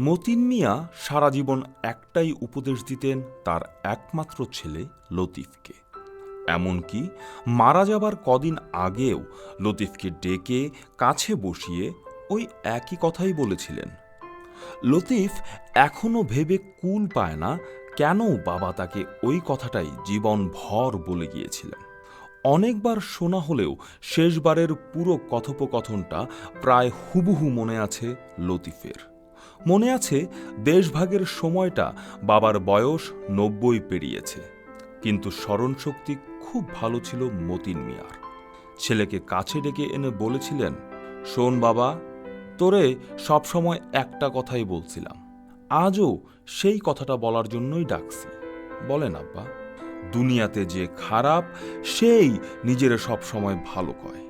মতিন মিয়া সারা জীবন একটাই উপদেশ দিতেন তার একমাত্র ছেলে লতিফকে। এমনকি মারা যাবার কদিন আগেও লতিফকে ডেকে কাছে বসিয়ে ওই একই কথাই বলেছিলেন। লতিফ এখনও ভেবে কুল পায় না কেন বাবা তাকে ওই কথাটাই জীবন ভর বলে গিয়েছিলেন। অনেকবার শোনা হলেও শেষবারের পুরো কথোপকথনটা প্রায় হুবহু মনে আছে লতিফের। মনে আছে দেশভাগের সময়টা বাবার বয়স নব্বই পেরিয়েছে। কিন্তু স্মরণশক্তি খুব ভালো ছিল মতিন মিয়ার। ছেলেকে কাছে ডেকে এনে বলেছিলেন, শোন বাবা, তোরে সবসময় একটা কথাই বলছিলাম। আজও সেই কথাটা বলার জন্যই ডাকছি। বলেন আব্বা, দুনিয়াতে যে খারাপ, সেই নিজের সব সময় ভালো কয়।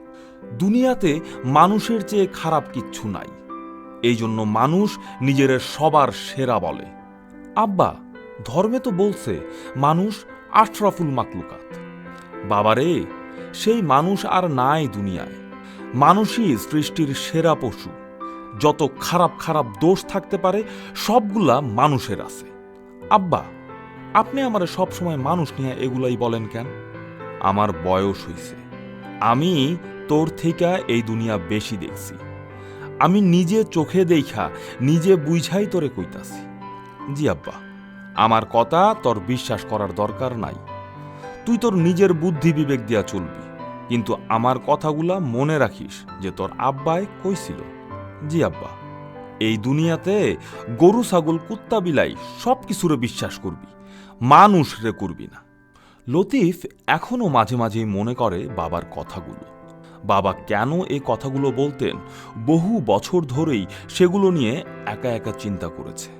দুনিয়াতে মানুষের চেয়ে খারাপ কিচ্ছু নাই। এই জন্য মানুষ নিজের সবার সেরা বলে। আব্বা, ধর্মে তো বলছে, মানুষ আশরাফুল মাকলুকাত বাবারে, সেই মানুষ আর নাই দুনিয়ায়। মানুষই সৃষ্টির সেরা পশু। যত খারাপ খারাপ দোষ থাকতে পারে, সবগুলা মানুষের আছে। আব্বা, আপনি আমার সবসময় মানুষ নিয়ে এগুলাই বলেন কেন? আমার বয়স হইছে। আমি তোর থেকে এই দুনিয়া বেশি দেখছি। আমি নিজে চোখে দেখা, নিজে বুঝাই তোরে কইতাছি। জি আব্বা, আমার কথা তোর বিশ্বাস করার দরকার নাই। তুই তোর নিজের বুদ্ধি বিবেক দিয়া চলবি, কিন্তু আমার কথাগুলা মনে রাখিস যে তোর আব্বায় কইছিল। জি আব্বা, এই দুনিয়াতে গরু, ছাগল, কুত্তা, বিলাই সব কিছুরে বিশ্বাস করবি মানুষ রে করবি না। লতিফ এখনও মাঝে মাঝেই মনে করে বাবার কথাগুলো। বাবা কেন এই কথাগুলো বলতেন? বহু বছর ধরেই সেগুলো নিয়ে একা একা চিন্তা করেছে।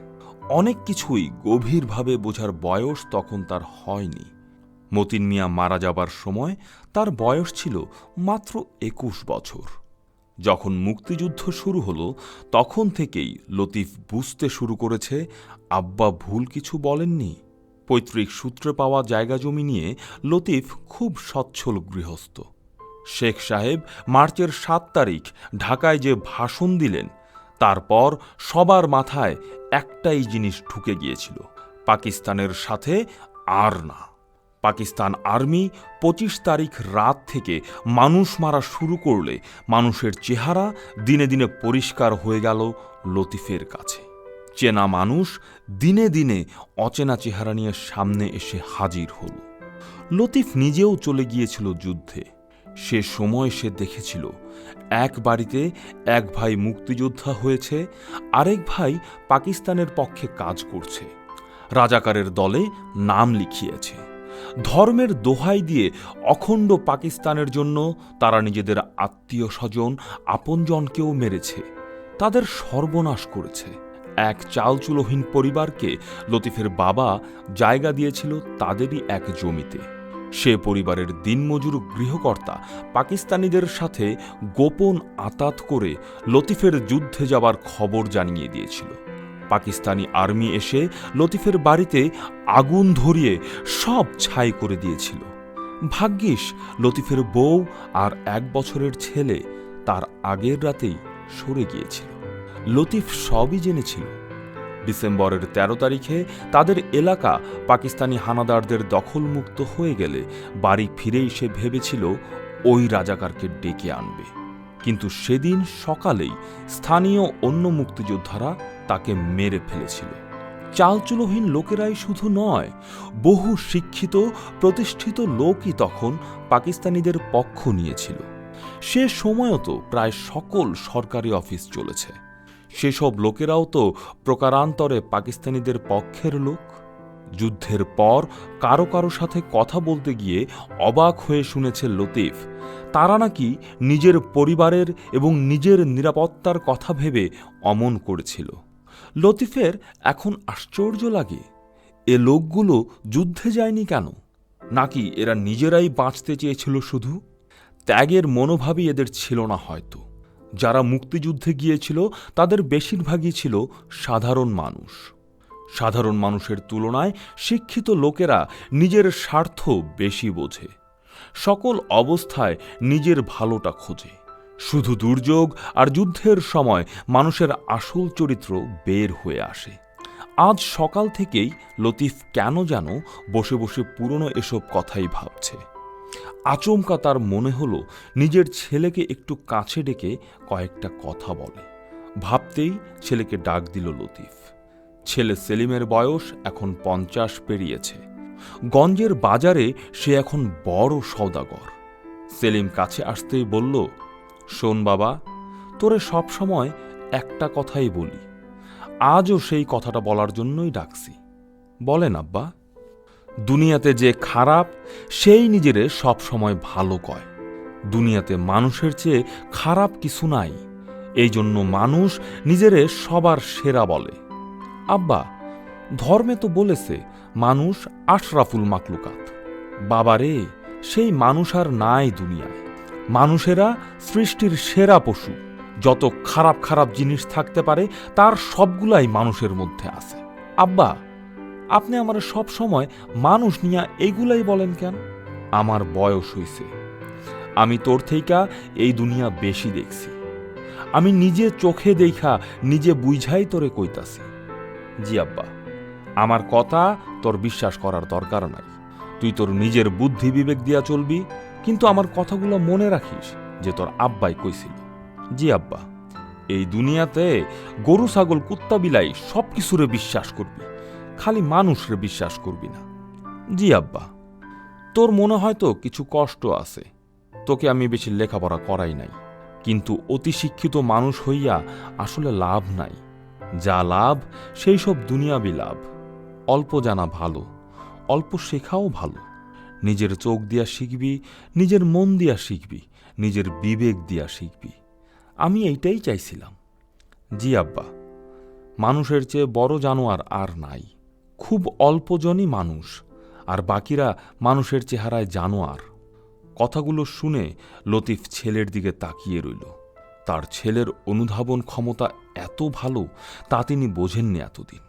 অনেক কিছুই গভীরভাবে বোঝার বয়স তখন তার হয়নি। মতিন মিয়া মারা যাবার সময় তার বয়স ছিল মাত্র একুশ বছর। যখন মুক্তিযুদ্ধ শুরু হলো, তখন থেকেই লতিফ বুঝতে শুরু করেছে, আব্বা ভুল কিছু বলেননি। পৈতৃক সূত্রে পাওয়া জায়গা জমি নিয়ে লতিফ খুব সচ্ছল গৃহস্থ। শেখ সাহেব মার্চের সাত তারিখ ঢাকায় যে ভাষণ দিলেন, তারপর সবার মাথায় একটাই জিনিস ঢুকে গিয়েছিল, পাকিস্তানের সাথে আর না। পাকিস্তান আর্মি পঁচিশ তারিখ রাত থেকে মানুষ মারা শুরু করলে মানুষের চেহারা দিনে দিনে পরিষ্কার হয়ে গেল লতিফের কাছে। চেনা মানুষ দিনে দিনে অচেনা চেহারা নিয়ে সামনে এসে হাজির হল। লতিফ নিজেও চলে গিয়েছিল যুদ্ধে। সে সময় সে দেখেছিল, এক বাড়িতে এক ভাই মুক্তিযোদ্ধা হয়েছে, আরেক ভাই পাকিস্তানের পক্ষে কাজ করছে। রাজাকারের দলে নাম লিখিয়েছে। ধর্মের দোহাই দিয়ে অখণ্ড পাকিস্তানের জন্য তারা নিজেদের আত্মীয় স্বজন আপনজনকেও মেরেছে। তাদের সর্বনাশ করেছে। এক চালচুলোহীন পরিবারকে লতিফের বাবা জায়গা দিয়েছিল তাদেরই এক জমিতে। সে পরিবারের দিনমজুর গৃহকর্তা পাকিস্তানিদের সাথে গোপন আতাত করে লতিফের যুদ্ধে যাবার খবর জানিয়ে দিয়েছিল। পাকিস্তানি আর্মি এসে লতিফের বাড়িতে আগুন ধরিয়ে সব ছাই করে দিয়েছিল। ভাগ্যিস, লতিফের বউ আর এক বছরের ছেলে তার আগের রাতেই সরে গিয়েছিল। লতিফ সবই জেনেছিল। ডিসেম্বরের ১৩ তারিখে তাদের এলাকা পাকিস্তানি হানাদারদের দখলমুক্ত হয়ে গেলে বাড়ি ফিরেই সে ভেবেছিল ওই রাজাকারকে ডেকে আনবে। কিন্তু সেদিন সকালেই স্থানীয় অন্য মুক্তিযোদ্ধারা তাকে মেরে ফেলেছিল। চালচুলোহীন লোকেরাই শুধু নয়, বহু শিক্ষিত, প্রতিষ্ঠিত লোকই তখন পাকিস্তানিদের পক্ষ নিয়েছিল। সে সময়ও তো প্রায় সকল সরকারি অফিস চলেছে। সেসব লোকেরাও তো প্রকারান্তরে পাকিস্তানিদের পক্ষের লোক। যুদ্ধের পর কারও কারও সাথে কথা বলতে গিয়ে অবাক হয়ে শুনেছে লতিফ। তারা নাকি নিজের পরিবারের এবং নিজের নিরাপত্তার কথা ভেবে অমন করেছিল। লতিফের এখন আশ্চর্য লাগে, এ লোকগুলো যুদ্ধে যায়নি কেন? নাকি এরা নিজেরাই বাঁচতে চেয়েছিল শুধু? ত্যাগের মনোভাবই এদের ছিল না হয়তো। যারা মুক্তিযুদ্ধে গিয়েছিল, তাদের বেশিরভাগই ছিল সাধারণ মানুষ। সাধারণ মানুষের তুলনায় শিক্ষিত লোকেরা নিজের স্বার্থ বেশি বোঝে। সকল অবস্থায় নিজের ভালোটা খোঁজে। শুধু দুর্যোগ আর যুদ্ধের সময় মানুষের আসল চরিত্র বের হয়ে আসে। আজ সকাল থেকেই লতিফ কেন যেন বসে বসে পুরনো এসব কথাই ভাবছে। আচমকা তার মনে হলো নিজের ছেলেকে একটু কাছে ডেকে কয়েকটা কথা বলে। ভাবতেই ছেলেকে ডাক দিল লতিফ। ছেলে সেলিমের বয়স এখন পঞ্চাশ পেরিয়েছে। গঞ্জের বাজারে সে এখন বড় সওদাগর। সেলিম কাছে আসতেই বলল, শোন বাবা, তোরে সবসময় একটা কথাই বলি। আজও সেই কথাটা বলার জন্যই ডাকছি। বলেন আব্বা। দুনিয়াতে যে খারাপ, সেই নিজেরে সবসময় ভালো কয়। দুনিয়াতে মানুষের চেয়ে খারাপ কিছু নাই এই জন্য মানুষ নিজেরে সবার সেরা বলে। আব্বা, ধর্মে তো বলেছে, মানুষ আশরাফুল মাকলুকাত বাবারে সেই মানুষ আর নাই দুনিয়ায়। মানুষেরা সৃষ্টির সেরা পশু। যত খারাপ খারাপ জিনিস থাকতে পারে, তার সবগুলাই মানুষের মধ্যে আছে। আব্বা আপনি আমার সব সময় মানুষ নিয়ে এগুলাই বলেন কেন? আমার বয়স হইছে। আমি তোর থেইকা এই দুনিয়া বেশি দেখছি। আমি নিজে চোখে দেখা নিজে বুঝাই তোরে কইতাছি। জি আব্বা, আমার কথা তোর বিশ্বাস করার দরকার নাই। তুই তোর নিজের বুদ্ধি বিবেক দিয়া চলবি, কিন্তু আমার কথাগুলো মনে রাখিস যে তোর আব্বাই কইছিল। জি আব্বা, এই দুনিয়াতে গরু, ছাগল, কুত্তা, বিলাই সব কিছুরে বিশ্বাস করবি। খালি মানুষরে বিশ্বাস করবি না। জি আব্বা, তোর মনে হয়তো কিছু কষ্ট আছে, তোকে আমি বেশি লেখাপড়া করাই নাই, কিন্তু অতি শিক্ষিত মানুষ হইয়া আসলে লাভ নাই, যা লাভ সেই সব দুনিয়াবি লাভ, অল্প জানা ভালো, অল্প শেখাও ভালো, নিজের চোখ দিয়া শিখবি, নিজের মন দিয়া শিখবি, নিজের বিবেক দিয়া শিখবি, আমি এইটাই চাইছিলাম। জি আব্বা, মানুষের চেয়ে বড় জানোয়ার আর নাই। খুব অল্পজনই মানুষ, আর বাকিরা মানুষের চেহারায় জানোয়ার। কথাগুলো শুনে লতিফ ছেলের দিকে তাকিয়ে রইল। তার ছেলের অনুধাবন ক্ষমতা এত ভালো, তা তিনি বোঝেননি এতদিন।